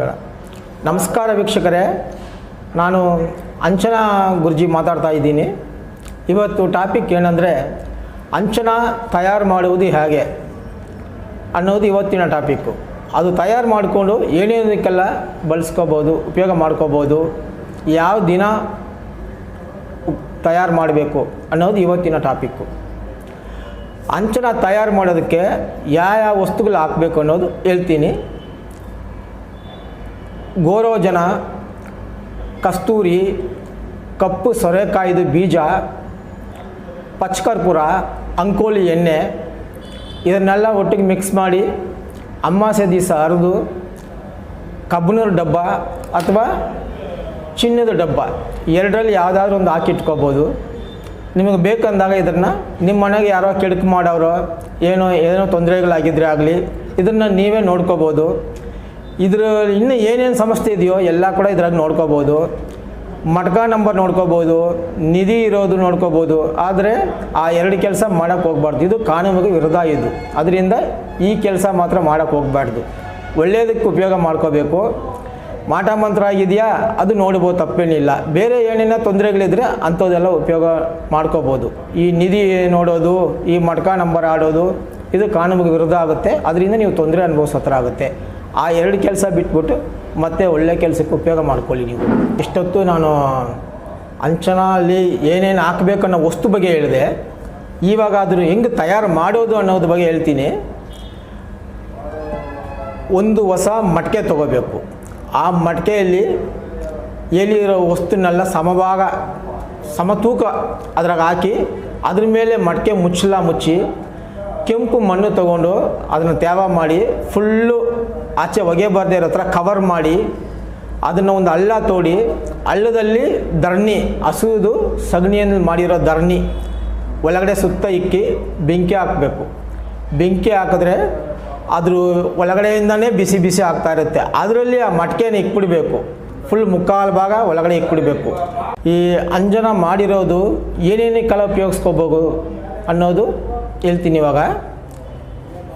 ಬೇಡ ನಮಸ್ಕಾರ ವೀಕ್ಷಕರೇ. ನಾನು ಅಂಚನಾ ಗುರುಜಿ ಮಾತಾಡ್ತಾ ಇದ್ದೀನಿ. ಇವತ್ತು ಟಾಪಿಕ್ ಏನಂದರೆ, ಅಂಚನ ತಯಾರು ಮಾಡುವುದು ಹೇಗೆ ಅನ್ನೋದು ಇವತ್ತಿನ ಟಾಪಿಕ್ಕು ಅದು ತಯಾರು ಮಾಡಿಕೊಂಡು ಏನೇನಕ್ಕೆಲ್ಲ ಬಳಸ್ಕೋಬೋದು, ಉಪಯೋಗ ಮಾಡ್ಕೋಬೋದು, ಯಾವ ದಿನ ತಯಾರು ಮಾಡಬೇಕು ಅನ್ನೋದು ಇವತ್ತಿನ ಟಾಪಿಕ್ಕು ಅಂಚನ ತಯಾರು ಮಾಡೋದಕ್ಕೆ ಯಾವ ಯಾವ ವಸ್ತುಗಳು ಹಾಕಬೇಕು ಅನ್ನೋದು ಹೇಳ್ತೀನಿ. ಗೋರೋಜನ, ಕಸ್ತೂರಿ, ಕಪ್ಪು ಸೊರೆಕಾಯಿದು ಬೀಜ, ಪಚ್ಕರ್ಪುರ, ಅಂಕೋಲಿ ಎಣ್ಣೆ, ಇದನ್ನೆಲ್ಲ ಒಟ್ಟಿಗೆ ಮಿಕ್ಸ್ ಮಾಡಿ ಅಮಾಸೆ ದಿವಸ ಅರೆದು ಕಬ್ಬನೂರು ಡಬ್ಬ ಅಥವಾ ಚಿನ್ನದ ಡಬ್ಬ, ಎರಡರಲ್ಲಿ ಯಾವುದಾದ್ರೂ ಒಂದು ಹಾಕಿಟ್ಕೋಬೋದು ನಿಮಗೆ ಬೇಕಂದಾಗ ಇದನ್ನು ನಿಮ್ಮ ಮನೆಗೆ ಯಾರೋ ಕೆಡಕು ಮಾಡೋರೋ ಏನೋ ಏನೋ ತೊಂದರೆಗಳಾಗಿದ್ದರೆ ಆಗಲಿ, ಇದನ್ನು ನೀವೇ ನೋಡ್ಕೋಬೋದು. ಇದ್ರ ಇನ್ನು ಏನೇನು ಸಮಸ್ಯೆ ಇದೆಯೋ ಎಲ್ಲ ಕೂಡ ಇದ್ರಾಗ ನೋಡ್ಕೋಬೋದು. ಮಟ್ಕ ನಂಬರ್ ನೋಡ್ಕೋಬೋದು, ನಿಧಿ ಇರೋದು ನೋಡ್ಕೋಬೋದು. ಆದರೆ ಆ ಎರಡು ಕೆಲಸ ಮಾಡೋಕ್ಕೆ ಹೋಗ್ಬಾರ್ದು. ಇದು ಕಾನೂನಿಗೆ ವಿರುದ್ಧ ಇದು. ಅದರಿಂದ ಈ ಕೆಲಸ ಮಾತ್ರ ಮಾಡೋಕ್ಕೆ ಹೋಗ್ಬಾರ್ದು. ಒಳ್ಳೆಯದಕ್ಕೆ ಉಪಯೋಗ ಮಾಡ್ಕೋಬೇಕು. ಮಾಟ ಮಂತ್ರ ಆಗಿದೆಯಾ? ಅದು ನೋಡ್ಬೋದು, ತಪ್ಪೇನಿಲ್ಲ. ಬೇರೆ ಏನೇನೋ ತೊಂದರೆಗಳಿದ್ರೆ ಅಂಥದ್ದೆಲ್ಲ ಉಪಯೋಗ ಮಾಡ್ಕೋಬೋದು. ಈ ನಿಧಿ ನೋಡೋದು, ಈ ಮಟ್ಕ ನಂಬರ್ ಆಡೋದು, ಇದು ಕಾನೂನಿಗೆ ವಿರುದ್ಧ ಆಗುತ್ತೆ. ಅದರಿಂದ ನೀವು ತೊಂದರೆ ಅನುಭವಿಸೋ ಆಗುತ್ತೆ. ಆ ಎರಡು ಕೆಲಸ ಬಿಟ್ಬಿಟ್ಟು ಮತ್ತೆ ಒಳ್ಳೆ ಕೆಲಸಕ್ಕೆ ಉಪಯೋಗ ಮಾಡ್ಕೊಳ್ಳಿ ನೀವು. ಇಷ್ಟೊತ್ತು ನಾನು ಅಂಚನಲ್ಲಿ ಏನೇನು ಹಾಕಬೇಕು ಅನ್ನೋ ವಸ್ತು ಬಗ್ಗೆ ಹೇಳಿದೆ. ಇವಾಗ ಅದನ್ನು ಹೆಂಗೆ ತಯಾರು ಮಾಡೋದು ಅನ್ನೋದ್ರ ಬಗ್ಗೆ ಹೇಳ್ತೀನಿ. ಒಂದು ಹೊಸ ಮಟ್ಕೆ ತಗೋಬೇಕು. ಆ ಮಟ್ಕೆಯಲ್ಲಿ ಎಲ್ಲಿರೋ ವಸ್ತುನೆಲ್ಲ ಸಮಭಾಗ, ಸಮತೂಕ ಅದ್ರಾಗ ಹಾಕಿ ಅದ್ರ ಮೇಲೆ ಮಟ್ಕೆ ಮುಚ್ಚಲ ಮುಚ್ಚಿ ಕೆಂಪು ಮಣ್ಣು ತಗೊಂಡು ಅದನ್ನು ತ್ಯಾವ ಮಾಡಿ ಫುಲ್ಲು ಆಚೆ ಹೊಗೆ ಬರದೇ ಇರೋ ಹತ್ರ ಕವರ್ ಮಾಡಿ ಅದನ್ನು ಒಂದು ಹಳ್ಳ ತೋಡಿ ಹಳ್ಳದಲ್ಲಿ ಧರಣಿ, ಹಸುದು ಸಗಣಿಯನ್ನು ಮಾಡಿರೋ ಧರಣಿ ಒಳಗಡೆ ಸುತ್ತ ಇಕ್ಕಿ ಬೆಂಕಿ ಹಾಕಬೇಕು. ಬೆಂಕಿ ಹಾಕಿದ್ರೆ ಅದ್ರ ಒಳಗಡೆಯಿಂದನೇ ಬಿಸಿ ಬಿಸಿ ಆಗ್ತಾ ಇರುತ್ತೆ. ಅದರಲ್ಲಿ ಆ ಮಟ್ಕೆನ ಇಕ್ಬಿಡಬೇಕು. ಫುಲ್ ಮುಕ್ಕಾಲು ಭಾಗ ಒಳಗಡೆ ಇಕ್ಬಿಡಬೇಕು. ಈ ಅಂಜನ ಮಾಡಿರೋದು ಏನೇನಕ್ಕೆಲ್ಲ ಉಪಯೋಗಿಸ್ಕೋಬೋದು ಅನ್ನೋದು ಹೇಳ್ತೀನಿ ಇವಾಗ.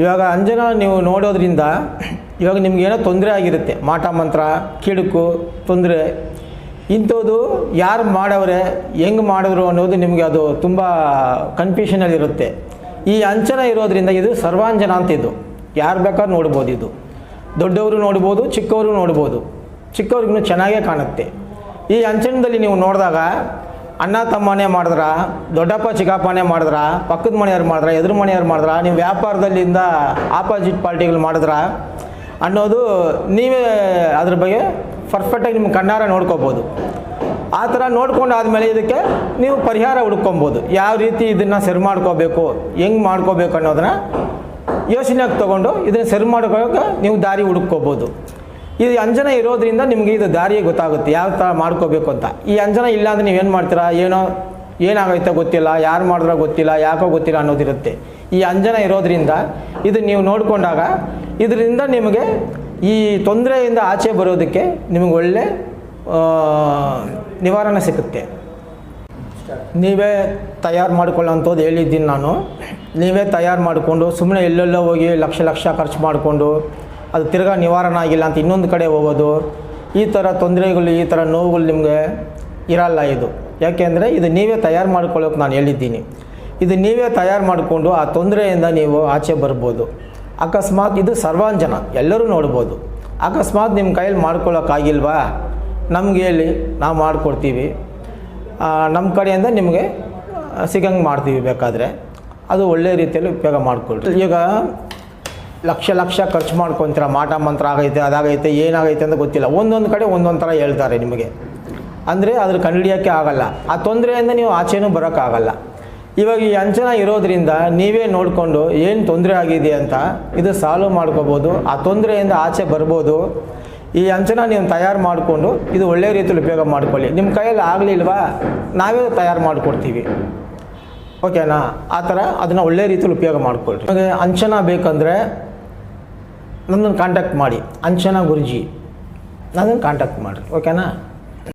ಇವಾಗ ಅಂಜನ ನೀವು ನೋಡೋದ್ರಿಂದ ಇವಾಗ ನಿಮಗೇನೋ ತೊಂದರೆ ಆಗಿರುತ್ತೆ. ಮಾಟ ಮಂತ್ರ, ಕಿಡುಕು, ತೊಂದರೆ. ಇಂಥದ್ದು ಯಾರು ಮಾಡವ್ರೆ, ಹೆಂಗೆ ಮಾಡಿದ್ರು ಅನ್ನೋದು ನಿಮಗೆ ಅದು ತುಂಬ ಕನ್ಫ್ಯೂಷನಲ್ಲಿರುತ್ತೆ ಈ ಅಂಚನ ಇರೋದ್ರಿಂದ ಇದು ಸರ್ವಾಂಜನ ಅಂತ ಇದು. ಯಾರು ಬೇಕಾದ್ರೂ ನೋಡ್ಬೋದು ಇದು. ದೊಡ್ಡವರು ನೋಡ್ಬೋದು, ಚಿಕ್ಕವರು ನೋಡ್ಬೋದು. ಚಿಕ್ಕವ್ರಿಗೂ ಚೆನ್ನಾಗೇ ಕಾಣುತ್ತೆ. ಈ ಅಂಚನದಲ್ಲಿ ನೀವು ನೋಡಿದಾಗ ಅಣ್ಣ ತಮ್ಮನೇ ಮಾಡಿದ್ರ? ದೊಡ್ಡಪ್ಪ ಚಿಕ್ಕಪ್ಪನೇ ಮಾಡಿದ್ರ? ಪಕ್ಕದ ಮನೆಯವ್ರು ಮಾಡಿದ್ರ? ಎದುರು ಮನೆಯವ್ರು ಮಾಡಿದ್ರ? ನೀವು ವ್ಯಾಪಾರದಲ್ಲಿಂದ ಆಪೋಸಿಟ್ ಪಾರ್ಟಿಗಳು ಮಾಡಿದ್ರ? ಅನ್ನೋದು ನೀವೇ ಅದ್ರ ಬಗ್ಗೆ ಪರ್ಫೆಕ್ಟಾಗಿ ನಿಮ್ಮ ಕಣ್ಣಾರ ನೋಡ್ಕೋಬೋದು. ಆ ಥರ ನೋಡ್ಕೊಂಡು ಆದಮೇಲೆ ಇದಕ್ಕೆ ನೀವು ಪರಿಹಾರ ಹುಡ್ಕೊಬೋದು. ಯಾವ ರೀತಿ ಇದನ್ನು ಸರಿ ಮಾಡ್ಕೋಬೇಕು, ಹೆಂಗೆ ಮಾಡ್ಕೋಬೇಕು ಅನ್ನೋದನ್ನ ಯೋಚನೆಯಾಗಿ ತೊಗೊಂಡು ಇದನ್ನು ಸರಿ ಮಾಡ್ಕೊಳ್ಳೋಕೆ ನೀವು ದಾರಿ ಹುಡುಕೋಬೋದು ಇದು ಅಂಜನ ಇರೋದ್ರಿಂದ ನಿಮಗೆ ಇದು ದಾರಿಯೇ ಗೊತ್ತಾಗುತ್ತೆ. ಯಾವ ಥರ ಮಾಡ್ಕೋಬೇಕು ಅಂತ. ಈ ಅಂಜನ ಇಲ್ಲ ಅಂದರೆ ನೀವೇನು ಮಾಡ್ತೀರಾ? ಏನೋ, ಏನಾಗೈತೆ ಗೊತ್ತಿಲ್ಲ, ಯಾರು ಮಾಡಿದ್ರೆ ಗೊತ್ತಿಲ್ಲ, ಯಾಕೋ ಗೊತ್ತಿಲ್ಲ ಅನ್ನೋದಿರುತ್ತೆ. ಈ ಅಂಜನ ಇರೋದ್ರಿಂದ ಇದು ನೀವು ನೋಡಿಕೊಂಡಾಗ ಇದರಿಂದ ನಿಮಗೆ ಈ ತೊಂದರೆಯಿಂದ ಆಚೆ ಬರೋದಕ್ಕೆ ನಿಮಗೆ ಒಳ್ಳೆ ನಿವಾರಣೆ ಸಿಗುತ್ತೆ. ನೀವೇ ತಯಾರು ಮಾಡ್ಕೊಳ್ಳೋಂಥದ್ದು ಹೇಳಿದ್ದೀನಿ ನಾನು. ನೀವೇ ತಯಾರು ಮಾಡಿಕೊಂಡು ಸುಮ್ಮನೆ ಎಲ್ಲೆಲ್ಲೋ ಹೋಗಿ ಲಕ್ಷ ಲಕ್ಷ ಖರ್ಚು ಮಾಡಿಕೊಂಡು ಅದು ತಿರ್ಗಾ ನಿವಾರಣೆ ಆಗಿಲ್ಲ ಅಂತ ಇನ್ನೊಂದು ಕಡೆ ಹೋಗೋದು, ಈ ಥರ ತೊಂದರೆಗಳು, ಈ ಥರ ನೋವುಗಳು ನಿಮಗೆ ಇರಲ್ಲ ಇದು. ಯಾಕೆಂದರೆ ಇದು ನೀವೇ ತಯಾರು ಮಾಡ್ಕೊಳ್ಳೋಕೆ ನಾನು ಹೇಳಿದ್ದೀನಿ. ಇದು ನೀವೇ ತಯಾರು ಮಾಡಿಕೊಂಡು ಆ ತೊಂದರೆಯಿಂದ ನೀವು ಆಚೆ ಬರ್ಬೋದು. ಅಕಸ್ಮಾತ್ ಇದು ಸರ್ವಾಂಜನ, ಎಲ್ಲರೂ ನೋಡ್ಬೋದು. ಅಕಸ್ಮಾತ್ ನಿಮ್ಮ ಕೈಯಲ್ಲಿ ಮಾಡ್ಕೊಳ್ಳೋಕ್ಕಾಗಿಲ್ವಾ ನಮ್ಗೆ ಹೇಳಿ, ನಾವು ಮಾಡಿಕೊಡ್ತೀವಿ. ನಮ್ಮ ಕಡೆಯಿಂದ ನಿಮಗೆ ಸಿಗಂಗೆ ಮಾಡ್ತೀವಿ ಬೇಕಾದರೆ. ಅದು ಒಳ್ಳೆಯ ರೀತಿಯಲ್ಲಿ ಉಪಯೋಗ ಮಾಡಿಕೊಳ್ತೀವಿ ಈಗ ಲಕ್ಷ ಲಕ್ಷ ಖರ್ಚು ಮಾಡ್ಕೊತೀರ, ಮಾಟ ಮಂತ್ರ ಆಗೈತೆ, ಅದಾಗೈತೆ, ಏನಾಗೈತೆ ಅಂತ ಗೊತ್ತಿಲ್ಲ. ಒಂದೊಂದು ಕಡೆ ಒಂದೊಂದು ಥರ ಹೇಳ್ತಾರೆ ನಿಮಗೆ. ಅಂದರೆ ಅದ್ರ ಕಂಡಿಡಿಯೋಕ್ಕೆ ಆಗಲ್ಲ. ಆ ತೊಂದರೆಯಿಂದ ನೀವು ಆಚೆನೂ ಬರೋಕ್ಕಾಗಲ್ಲ. ಇವಾಗ ಈ ಅಂಚನ ಇರೋದ್ರಿಂದ ನೀವೇ ನೋಡಿಕೊಂಡು ಏನು ತೊಂದರೆ ಆಗಿದೆ ಅಂತ ಇದು ಸಾಲ್ವ್ ಮಾಡ್ಕೋಬೋದು. ಆ ತೊಂದರೆಯಿಂದ ಆಚೆ ಬರ್ಬೋದು. ಈ ಅಂಚನ ನೀವು ತಯಾರು ಮಾಡಿಕೊಂಡು ಇದು ಒಳ್ಳೆ ರೀತಿಯಲ್ಲಿ ಉಪಯೋಗ ಮಾಡ್ಕೊಳ್ಳಿ. ನಿಮ್ಮ ಕೈಯಲ್ಲಿ ಆಗಲಿಲ್ವಾ? ನಾವೇ ತಯಾರು ಮಾಡಿಕೊಡ್ತೀವಿ. ಓಕೆನಾ ಆ ಥರ ಅದನ್ನು ಒಳ್ಳೆ ರೀತಿಯಲ್ಲಿ ಉಪಯೋಗ ಮಾಡ್ಕೊಳ್ಳಿ ಅಂಚನ ಬೇಕಂದರೆ ನನ್ನನ್ನು ಕಾಂಟ್ಯಾಕ್ಟ್ ಮಾಡಿ. ಅಂಚನಾ ಗುರುಜಿ ನನ್ನನ್ನು ಕಾಂಟ್ಯಾಕ್ಟ್ ಮಾಡಿರಿ. ಓಕೆನಾ